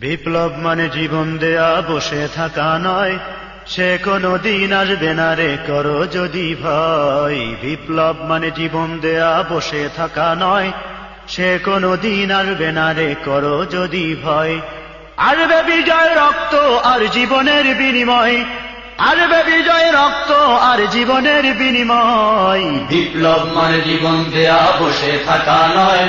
বিপ্লব মানে জীবন দেয়া, বসে থাকা নয়। সে কোনো দিন আসবে না রে, করো যদি ভয়। বিপ্লব মানে জীবন দেয়া, বসে থাকা নয়। সে কোনো দিন আসবে না রে, করো যদি ভয়। আসবে বিজয় রক্ত আর জীবনের বিনিময়। আসবে বিজয় রক্ত আর জীবনের বিনিময়। বিপ্লব মানে জীবন দেয়া, বসে থাকা নয়।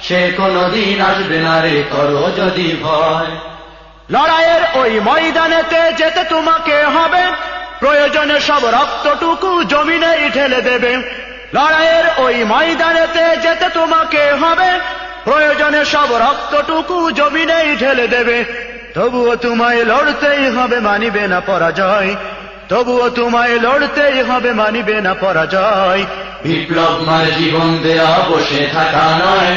সে কোনো দিন আসবে না রে, করো যদি ভয়। লড়াইয়ের ওই ময়দানেতে যেতে তোমাকে হবে। প্রয়োজনে সব রক্তটুকু জমিনে ঢেলে দেবে। লড়াইয়ের ওই ময়দানেতে যেতে তোমাকে হবে। প্রয়োজনে সব রক্তটুকু জমিনেই ঢেলে দেবে। তবুও তোমায় লড়তেই হবে, মানিবে না পরাজয়। তবুও তোমায় লড়তেই হবে, মানিবে না পরাজয়। বিপ্লব মানে জীবন দেয়া, বসে থাকা নয়।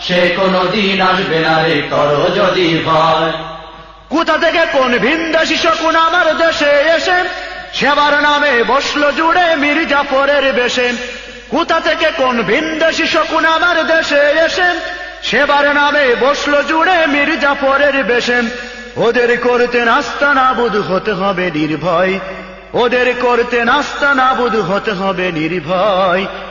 সে কোনো দিন আসবে না রে, করো যদি ভয়। কোথা থেকে কোন ভিনদেশি শকুন আমার দেশে এসে? সেবার নামে বসল জুড়ে মির্জাফরের বেশে। কোথা থেকে কোন ভিনদেশি শকুন আমার দেশে এসে? সেবার নামে বসল জুড়ে মির্জাফরের বেশে। ওদের করতে নাস্তা নাবুদ হতে হবে নির্ভয়। ওদের করতে নাস্তা নাবুদ হতে হবে নির্ভয়।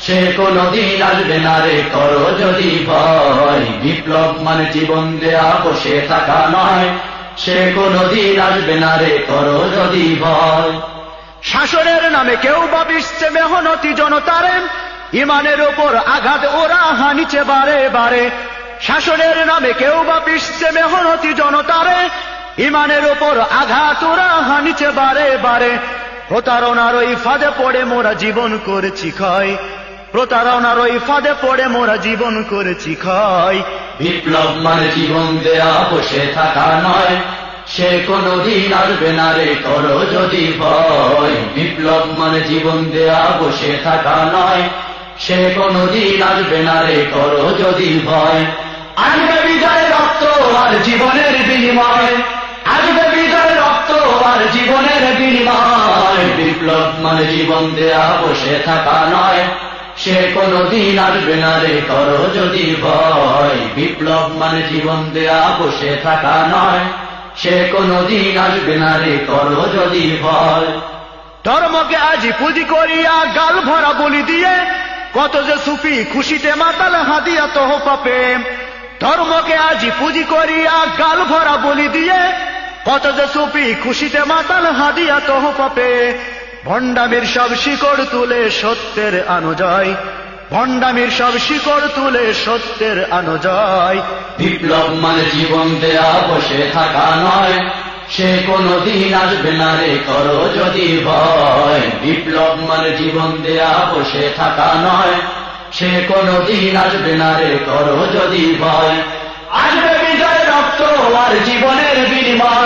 সে কোনো দিন আসবে না রে করো যদি ভয়। বিপ্লব মানে জীবন দেয়া, বসে থাকা নয়। সে কোনো দিন আসবে না রে করো যদি ভয়। শাসনের নামে কেউ বা বিশ্বে মেহনতি জনতারে, ইমানের ওপর আঘাত ওরা হানিছে বারে বারে। শাসনের নামে কেউ বা বিশ্বে মেহনতি জনতারে, ইমানের ওপর আঘাত ওরা হানিছে বারে বারে। প্রতারণার ওই ফাঁদে পড়ে মোরা জীবন করেছি ক্ষয়। প্রতারণার ওই ফাঁদে পড়ে মোরা জীবন করেছি ক্ষয়। বিপ্লব মানে জীবন দেয়া, বসে থাকা নয়। সে কোনো দিন আসবে না রে করো যদি ভয়। বিপ্লব মানে জীবন দেয়া, বসে থাকা নয়। সে কোনো দিন আসবে না রে করো যদি ভয়। আসবে বিজয় রক্ত আর জীবনের বিনিময়। আসবে বিজয় রক্ত আর জীবনের বিনিময়। বিপ্লব মানে জীবন দেয়া, বসে থাকা নয়। সে কোনো দিন আসবে না রে করো যদি ভয়। বিপ্লব মানে জীবন দেয়া, বসে থাকা নয়। সে কোনো দিন আসবে না রে করো যদি ভয়। ধর্মকে আজি পুঁজি করিয়া গাল ভরা বলি দিয়ে, কত যে সুফি খুশিতে মাতাল হাদিয়া তহ পাপে ধর্মকে আজি পুঁজি করিয়া গাল ভরা বলি দিয়ে, কত যে সুফি খুশিতে মাতাল হাদিয়া তহ পাপে ভণ্ডামির সব শিকড় তুলে সত্যের আনুজয় ভণ্ডামির সব শিকড় তুলে সত্যের আনুজয় বিপ্লব মানে জীবন দেয়া, বসে থাকা নয়। সে কোনো দিন আসবে না রে, করো যদি ভয়। বিপ্লব মানে জীবন দেয়া, বসে থাকা নয়। সে কোনো দিন আসবে না রে, করো যদি ভয়। আসবে বিজয় রক্ত আর জীবনের বিনিময়।